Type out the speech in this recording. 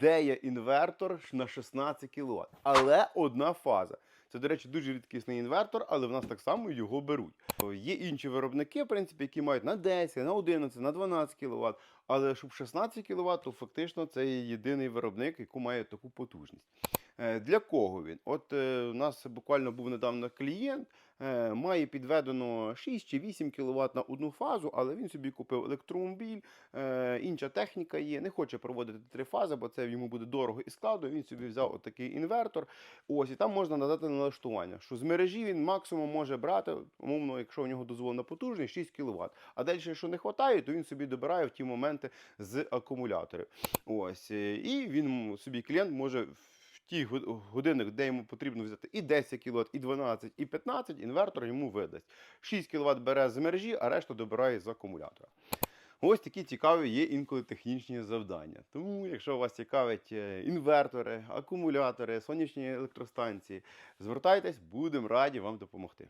де є інвертор на 16 кВт, але одна фаза. Це, до речі, дуже рідкісний інвертор, але в нас так само його беруть. Є інші виробники, в принципі, які мають на 10, на 11, на 12 кВт. Але щоб 16 кВт, то фактично це єдиний виробник, який має таку потужність. Е, Для кого він? От е, у нас буквально був недавно клієнт, е, має підведено 6 чи 8 кВт на одну фазу, але він собі купив електромобіль, інша техніка є, не хоче проводити три фази, бо це йому буде дорого і складно. Він собі взяв отакий інвертор. Ось, і там можна надати налаштування, що з мережі він максимум може брати, умовно, якщо у нього дозволена потужність, 6 кВт. А далі, якщо не вистачає, то він собі добирає в ті моменти з акумуляторів. Ось, і він собі клієнт може ті годинник, де йому потрібно взяти і 10 кВт, і 12, і 15, інвертор йому видасть. 6 кВт бере з мережі, а решту добирає з акумулятора. Ось такі цікаві є інколи технічні завдання. Тому, якщо вас цікавить е, інвертори, акумулятори, сонячні електростанції, звертайтесь, будемо раді вам допомогти.